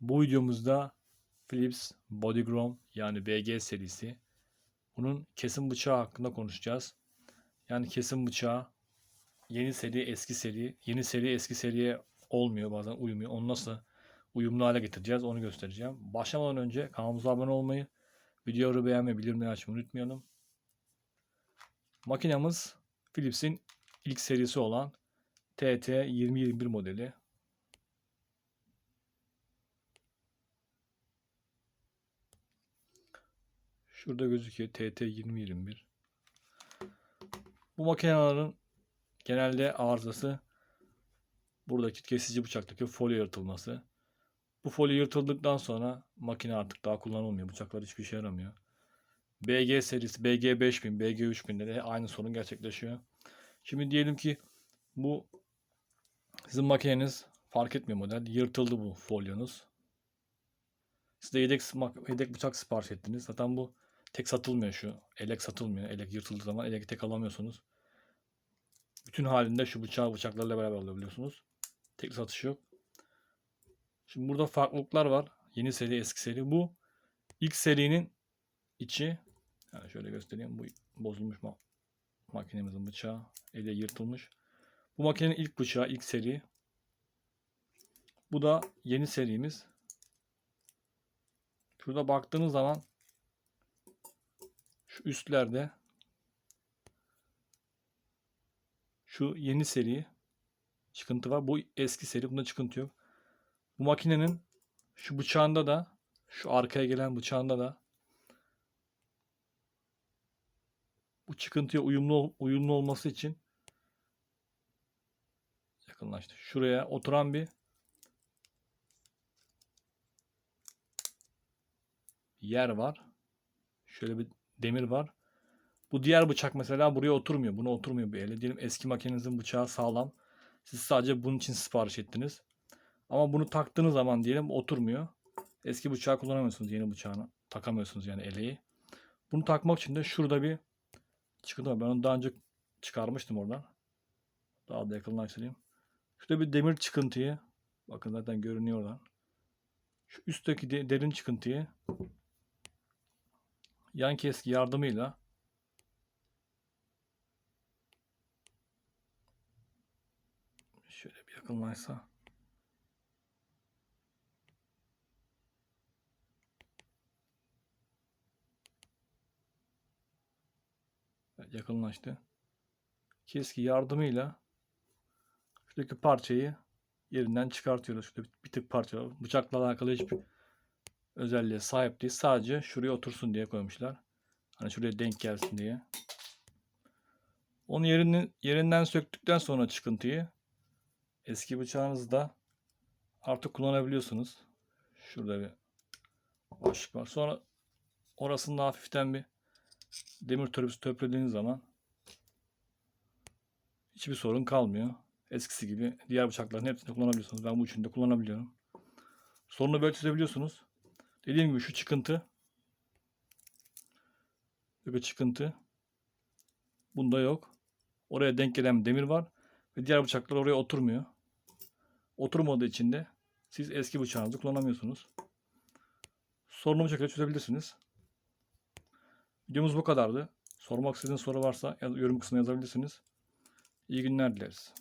Bu videomuzda Philips Bodychrome yani BG serisi bunun kesim bıçağı hakkında konuşacağız. Yani kesim bıçağı yeni seri eski seri, yeni seri eski seriye olmuyor bazen uymuyor. Onu nasıl uyumlu hale getireceğiz onu göstereceğim. Başlamadan önce kanalımıza abone olmayı, videoyu beğenmeyi, bildirimleri açmayı unutmayalım. Makinamız Philips'in ilk serisi olan TT2021 modeli. Şurada gözüküyor TT2021. Bu makinelerin genelde arızası buradaki kesici bıçaktaki folyo yırtılması. Bu folyo yırtıldıktan sonra makine artık daha kullanılmıyor. Bıçaklar hiçbir işe yaramıyor. BG serisi, BG 5000, BG 3000'de de aynı sorun gerçekleşiyor. Şimdi diyelim ki bu sizin makineniz fark etmiyor model. Yırtıldı bu folyonuz. Siz de yedek, yedek bıçak sipariş ettiniz. Zaten bu tek satılmıyor şu. Elek satılmıyor. Elek yırtıldığı zaman elek tek alamıyorsunuz. Bütün halinde şu bıçağı bıçaklarla beraber alabiliyorsunuz. Tek satış yok. Şimdi burada farklılıklar var. Yeni seri, eski seri. Bu ilk serinin içi. Yani şöyle göstereyim. Bu bozulmuş ma makinemizin bıçağı. Ele yırtılmış. Bu makinenin ilk bıçağı, ilk seri. Bu da yeni serimiz. Şurada baktığınız zaman şu üstlerde şu yeni seri çıkıntı var. Bu eski seri. Bunda çıkıntı yok. Bu makinenin şu bıçağında da şu arkaya gelen bıçağında da bu çıkıntıya uyumlu uyumlu olması için yakınlaştı. Şuraya oturan bir yer var. Şöyle bir demir var. Bu diğer bıçak mesela buraya oturmuyor. Buna oturmuyor bir elle. Diyelim eski makinenizin bıçağı sağlam. Siz sadece bunun için sipariş ettiniz. Ama bunu taktığınız zaman diyelim oturmuyor. Eski bıçağı kullanamıyorsunuz. Yeni bıçağını takamıyorsunuz yani eleği. Bunu takmak için de şurada bir çıkıntı var. Ben onu daha önce çıkarmıştım oradan. Daha da yakınlaştırayım. Şurada bir demir çıkıntıyı bakın zaten görünüyor oradan. Şu üstteki de- derin çıkıntıyı yan keski yardımıyla şöyle bir yakınlaşsa Evet, yakınlaştı. Keski yardımıyla şuradaki parçayı yerinden çıkartıyoruz. Şurada bir, tık parça. Bıçakla alakalı hiçbir özelliğe sahip değil. Sadece şuraya otursun diye koymuşlar. Hani şuraya denk gelsin diye. Onu yerini, yerinden söktükten sonra çıkıntıyı eski bıçağınızda artık kullanabiliyorsunuz. Şurada bir boşluk var. Sonra orasında hafiften bir demir törpüsü töplediğiniz zaman hiçbir sorun kalmıyor. Eskisi gibi diğer bıçakların hepsini kullanabiliyorsunuz. Ben bu üçünü de kullanabiliyorum. Sorunu böyle çözebiliyorsunuz. Dediğim gibi şu çıkıntı bir çıkıntı bunda yok. Oraya denk gelen demir var ve diğer bıçaklar oraya oturmuyor. Oturmadığı için de siz eski bıçağınızı kullanamıyorsunuz. Sorunu bu şekilde çözebilirsiniz. Videomuz bu kadardı. Sormak istediğiniz soru varsa yorum kısmına yazabilirsiniz. İyi günler dileriz.